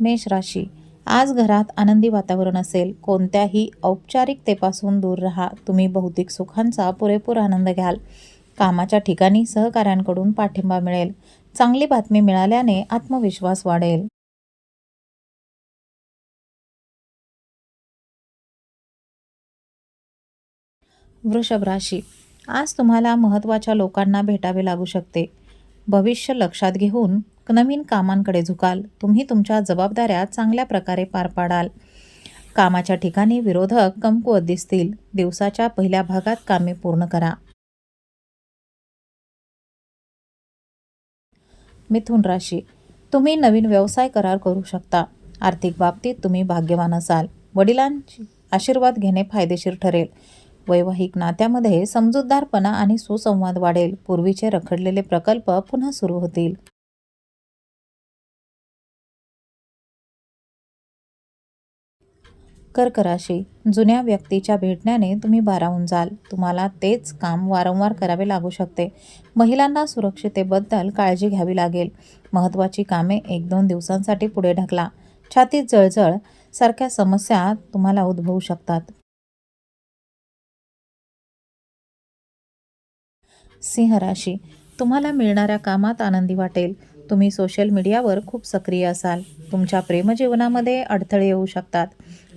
मेष राशी. आज घरात आनंदी वातावरण असेल कोणत्याही औपचारिकतेपासून दूर राहा. तुम्ही भौतिक सुखांचा पुरेपूर आनंद घ्याल. कामाच्या ठिकाणी सहकाऱ्यांकडून पाठिंबा मिळेल. चांगली बातमी मिळाल्याने आत्मविश्वास वाढेल. वृषभ राशी. आज तुम्हाला महत्त्वाच्या लोकांना भेटावे लागू शकते. भविष्य लक्षात घेऊन नवीन कामांकडे झुकाल. तुम्ही तुमच्या जबाबदाऱ्या चांगल्या प्रकारे पार पाडाल. कामाच्या ठिकाणी विरोधक कमकुवत दिसतील. दिवसाच्या पहिल्या भागात कामे पूर्ण करा. मिथुन राशी. तुम्ही नवीन व्यवसाय करार करू शकता. आर्थिक बाबतीत तुम्ही भाग्यवान असाल. वडिलांची आशीर्वाद घेणे फायदेशीर ठरेल. वैवाहिक नात्यामध्ये समजूतदारपणा आणि सुसंवाद वाढेल. पूर्वीचे रखडलेले प्रकल्प पुन्हा सुरू होतील. कर्क राशी जुन्या व्यक्तीच्या भेटण्याने तुम्ही भारावून जाल. तुम्हाला तेच काम वारंवार करावे लागू शकते. महिलांना सुरक्षितेबद्दल काळजी घ्यावी लागेल. महत्त्वाची कामे एक दोन दिवसांसाठी पुढे ढकला. छातीत जळजळ सारख्या समस्या तुम्हाला उद्भवू शकतात. सिंह राशी. तुम्हाला मिळणाऱ्या कामात आनंदी वाटेल. तुम्ही सोशल मीडियावर खूप सक्रिय असाल. तुमच्या प्रेमजीवनामध्ये अडथळे येऊ शकतात.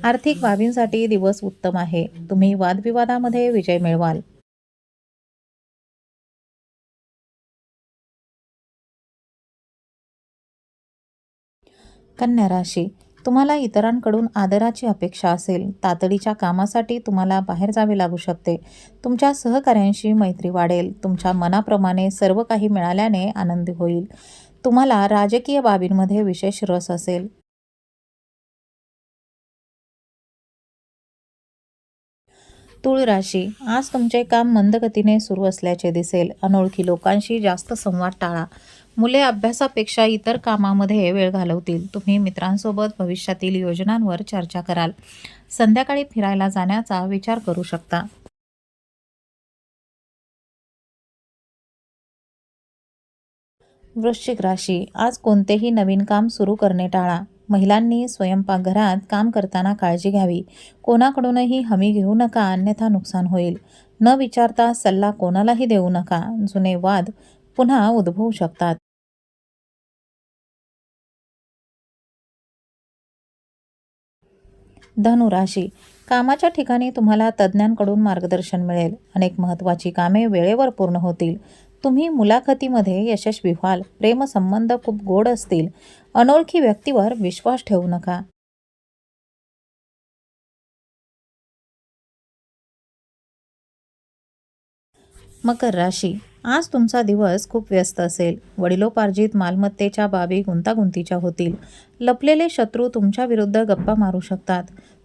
आर्थिक बाबींसाठी दिवस उत्तम आहे. तुम्ही वादविवादामध्ये विजय मिळवाल. कन्या राशी. तुम्हाला इतरांकडून आदराची अपेक्षा असेल तातडीच्या कामासाठी तुम्हाला बाहेर जावे लागू शकते. तुमच्या सहकाऱ्यांशी मैत्री वाढेल. तुमच्या मनाप्रमाणे सर्व काही मिळाल्याने आनंदी होईल. तुम्हाला राजकीय बाबींमध्ये विशेष रस असेल. तुळ राशी. आज तुमचे काम मंदगतीने सुरू असल्याचे दिसेल. अनोळखी लोकांशी जास्त संवाद टाळा. मुले अभ्यासापेक्षा इतर कामामध्ये वेळ घालवतील. तुम्ही मित्रांसोबत भविष्यातील योजनांवर चर्चा कराल. संध्याकाळी फिरायला जाण्याचा विचार करू शकता. वृश्चिक राशी. आज कोणतेही नवीन काम सुरू करणे टाळा. महिलांनी स्वयंपाकघरात काम करताना काळजी घ्यावी. कोणाकडूनही हमी घेऊ नका अन्यथा नुकसान होईल. न विचारता सल्ला कोणालाही देऊ नका. जुने वाद पुन्हा उद्भवू शकतात. धनुराशी. कामाच्या ठिकाणी तुम्हाला तज्ज्ञांकडून मार्गदर्शन मिळेल. अनेक महत्त्वाची कामे वेळेवर पूर्ण होतील. तुम्ही मुलाखतीमध्ये यशस्वी व्हाल. प्रेमसंबंध खूप गोड असतील. अनोळखी व्यक्तीवर विश्वास ठेवू नका. मकर राशी. आज तुमचा दिवस खूप व्यस्त असेल. वडिलोपार्जित मालमत्तेच्या बाबी गुंतागुंतीच्या होतील. लपलेले शत्रू तुमच्या विरुद्ध गप्पा मारू शकतात.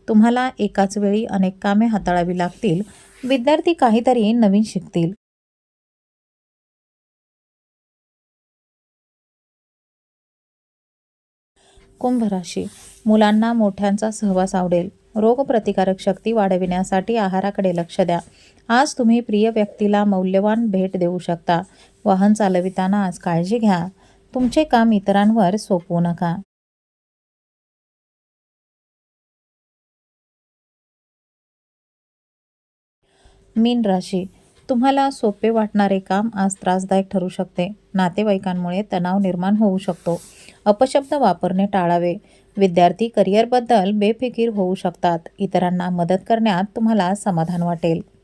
तुम्हाला एकाच वेळी अनेक कामे हाताळावी लागतील. विद्यार्थी काहीतरी नवीन शिकतील. कुंभ राशी. मुलांना मोठ्यांचा सहवास आवडेल. रोगप्रतिकारक शक्ती वाढविण्यासाठी आहाराकडे लक्ष द्या. आज तुम्ही प्रिय व्यक्तीला मौल्यवान भेट देऊ शकता. वाहन चालविताना आज काळजी घ्या. तुमचे काम इतरांवर सोपवू नका. मीन राशी. तुम्हाला सोपे वाटणारे काम आज त्रासदायक ठरू शकते. नातेवाईकांमुळे तणाव निर्माण होऊ शकतो. अपशब्द वापरणे टाळावे. विद्यार्थी करिअरबद्दल बेफिकीर होऊ शकतात. इतरांना मदत करण्यात तुम्हाला समाधान वाटेल.